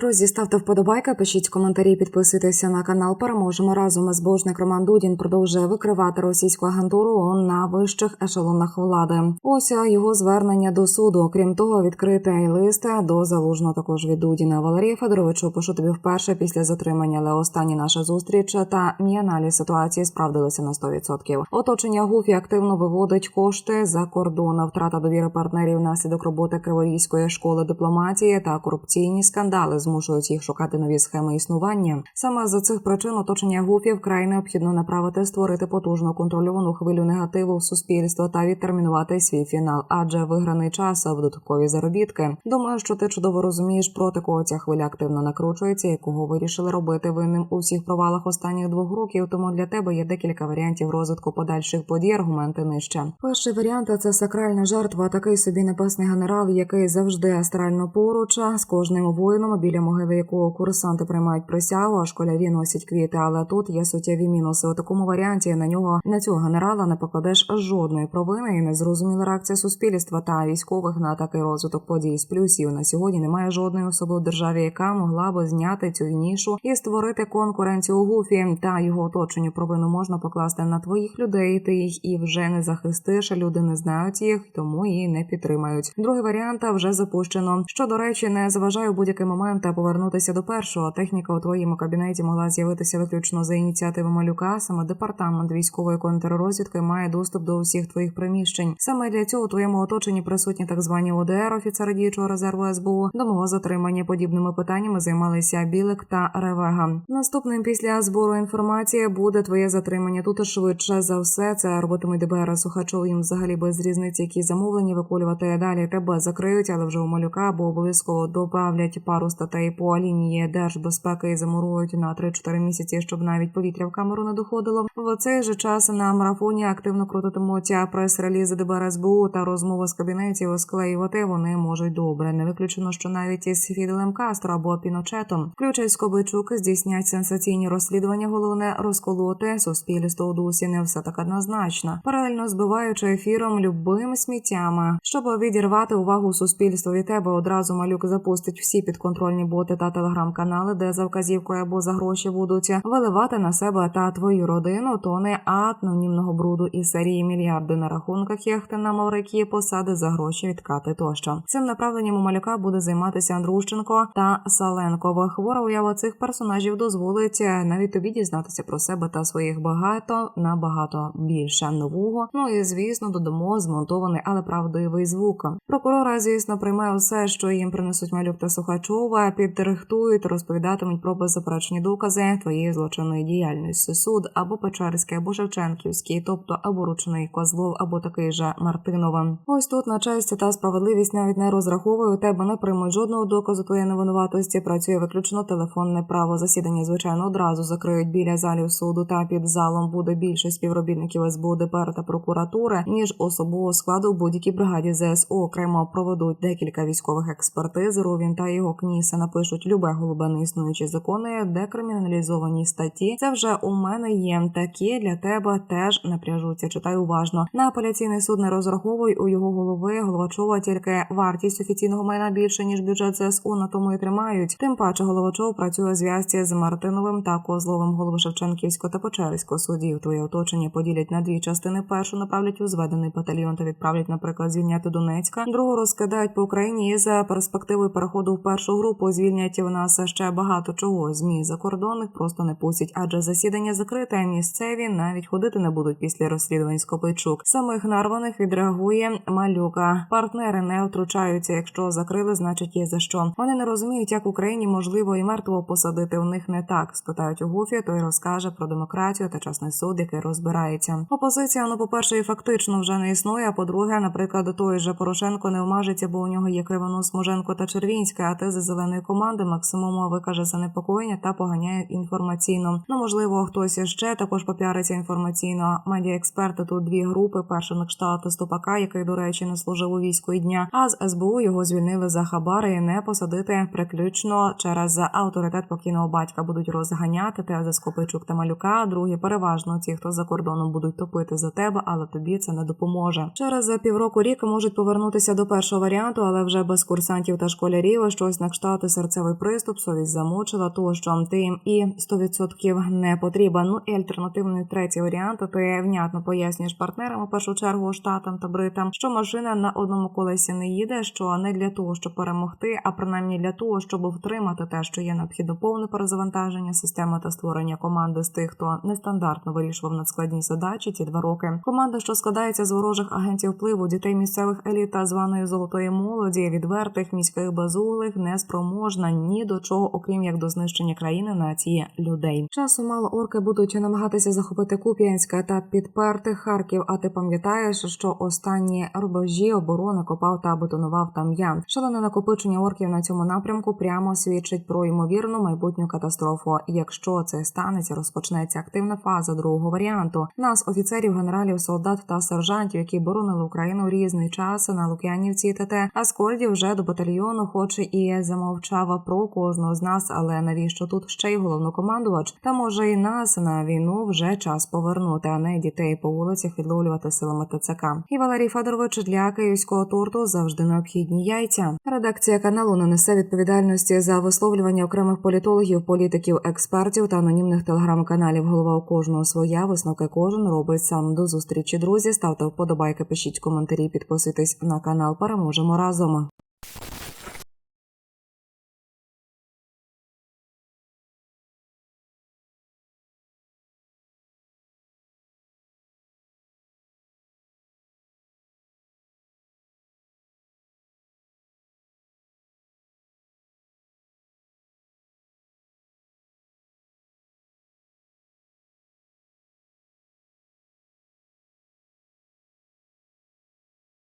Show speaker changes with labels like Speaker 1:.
Speaker 1: Друзі, ставте вподобайка, пишіть коментарі, підписуйтеся на канал. Переможемо разом. Збожник Роман Дудін продовжує викривати російську агентуру на вищих ешелонах влади. Ось його звернення до суду. Крім того, відкритий лист до залужного також від Дудіна Валерія Федоровичу. Пишу тобі вперше після затримання, але останні наша зустріч та мій аналіз ситуації справдилися на 100%. Оточення ГУФІ активно виводить кошти за кордон. Втрата довіри партнерів внаслідок роботи Криворізької школи дипломатії та корупційні скандали змушують їх шукати нові схеми існування. Саме за цих причин оточення ГУФІ вкрай необхідно направити створити потужну контрольовану хвилю негативу в суспільство та відтермінувати свій фінал, адже виграний час в додаткові заробітки. Думаю, що ти чудово розумієш, проти кого ця хвиля активно накручується, і кого вирішили робити винним у всіх провалах останніх двох років. Тому для тебе є декілька варіантів розвитку подальших подій. Аргументи нижче. Перший варіант це сакральна жертва, такий собі небесний генерал, який завжди астрально поруч з кожним воїном, біля могили якого курсанти приймають присягу, а школярі носять квіти. Але тут є суттєві мінуси. У такому варіанті на нього на цього генерала не покладеш жодної провини і незрозуміла реакція суспільства та військових на такий розвиток подій. З плюсів на сьогодні немає жодної особи у державі, яка могла би зняти цю нішу і створити конкуренцію у гуфі та його оточенню. Провину можна покласти на твоїх людей. Ти їх і вже не захистиш. Люди не знають їх, тому і не підтримають. Другий варіант вже запущено. Що до речі, не заважає у будь-який момент повернутися до першого. Техніка у твоєму кабінеті могла з'явитися виключно за ініціативи малюка. Саме департамент військової контррозвідки має доступ до усіх твоїх приміщень. Саме для цього у твоєму оточенні присутні так звані ОДР, офіцери діючого резерву СБУ. До мого затримання подібними питаннями займалися Білик та Ревега. Наступним після збору інформації буде твоє затримання. Тут швидше за все це робитимуть ДБР Сухачов. Їм взагалі без різниці, які замовлення виколювати далі. Тебе закриють, але вже у малюка або обов'язково добавлять пару статей по лінії держбезпеки замурують на 3-4 місяці, щоб навіть повітря в камеру не доходило. В цей же час на марафоні активно крутитимуться прес-релізи ДБР СБУ та розмови з кабінетів склеювати вони можуть добре. Не виключено, що навіть із Фіделем Кастро або Піночетом включать Скобичук, здійснять сенсаційні розслідування. Головне розколоти суспільство у дусі не все так однозначно, паралельно збиваючи ефіром любими сміттями, щоб відірвати увагу суспільства від тебе. Одразу малюк запустить всі підконтрольні боти та телеграм-канали, де за вказівкою або за гроші будуть виливати на себе та твою родину тони анонімного бруду із серії мільярди на рахунках яхти на Маврикії, посади за гроші відкати тощо. Цим направленням у малюка буде займатися Андрущенко та Саленко. Хвора уява цих персонажів дозволить навіть тобі дізнатися про себе та своїх багато набагато більше нового. Ну і звісно, додамо змонтований, але правдивий звук. Прокурора, звісно, прийме усе, що їм принесуть малюк та Сухачова, підрихтують, розповідатимуть про беззаперечні докази твоєї злочинної діяльності. Суд або Печерський, або Шевченківський, тобто або ручний Козлов, або такий же Мартинова. Ось тут на честь та справедливість навіть не розраховую. У тебе не приймуть жодного доказу твоєї невинуватості. Працює виключно телефонне право. Засідання, звичайно, одразу закриють біля залів суду та під залом буде більше співробітників СБУ, ДПР та прокуратури, ніж особового складу в будь-якій бригаді ЗСУ. Окремо проведуть декілька військових експертиз. Ровін та його кніса напишуть любе голубе неіснуючі закони, декриміналізовані статті. Це вже у мене є. Такі для тебе теж напряжуться. Читай уважно. На апеляційний суд не розраховуй у його голови Головачова тільки вартість офіційного майна більше ніж бюджет ЗСУ на тому і тримають. Тим паче Головачов працює зв'язці з Мартиновим та Козловим голови Шевченківського та Печерського судів. Твоє оточення поділять на дві частини. Першу направлять у зведений батальйон та відправлять, наприклад, звільняти Донецька. Другу розкидають по Україні за перспективою переходу в першу групу. Звільнять в нас ще багато чого. Змі закордонних просто не пустять, адже засідання закрите. а Місцеві навіть ходити не будуть після розслідувань Скопичук. Самих нарваних відреагує малюка. Партнери не втручаються. Якщо закрили, значить є за що. Вони не розуміють, як Україні можливо і мертвого посадити. У них не так. Спитають у Гуфі, той розкаже про демократію та часний суд, який розбирається. Опозиція, ну, по перше, і фактично вже не існує. А по-друге, наприклад, той же Порошенко не вмажеться, бо у нього є кривонос Моженко та Червінська. А тези зеленої команди максимум викаже занепокоєння та поганяє інформаційно. Ну можливо, хтось ще також попіариться інформаційно. Медіаексперти тут дві групи. Перша на кшталт Ступака, який, до речі, не служив у війську і дня. А з СБУ його звільнили за хабари і не посадити приключно через авторитет покійного батька. Будуть розганяти тези Скопичук та Малюка. Другі переважно ті, хто за кордоном будуть топити за тебе, але тобі це не допоможе. Через півроку рік можуть повернутися до першого варіанту, але вже без курсантів та школярів щось на кшталт серцевий приступ, совість замучила, то що ти їм і 100% не потрібен. Ну і альтернативний третій варіант. Ти внятно пояснюєш партнерам у першу чергу штатам та бритам, що машина на одному колесі не їде, що не для того, щоб перемогти, а принаймні для того, щоб втримати те, що є необхідно повне перезавантаження системи та створення команди з тих, хто нестандартно вирішував надскладні задачі ці два роки. Команда, що складається з ворожих агентів впливу, дітей місцевих еліт та званої золотої молоді, відвертих міських безуглих, не спроможна ні до чого, окрім як до знищення країни нації людей. Часу мало орки будуть намагатися захопити Куп'янська та підперти Харків. А ти пам'ятаєш, що останні рубежі оборони копав та бетонував там я. Шалене накопичення орків на цьому напрямку прямо свідчить про ймовірну майбутню катастрофу. Якщо це станеться, розпочнеться активна фаза другого варіанту. Нас, офіцерів, генералів, солдат та сержантів, які боронили Україну різний час на Лук'янівці ТТ, Аскольді вже до батальйону, хоч і замовчав про кожного з нас, але навіщо тут ще й головнокомандувач? Та може і нас на війну вже час повернути, а не дітей по вулицях відловлювати силами ТЦК. І Валерій Федорович для київського торту завжди необхідні яйця. Редакція каналу не несе відповідальності за висловлювання окремих політологів, політиків, експертів та анонімних телеграм-каналів. Голова у кожного своя висновки кожен робить сам. До зустрічі, друзі. Ставте вподобайки, пишіть коментарі, підписуйтесь на канал. Переможемо разом.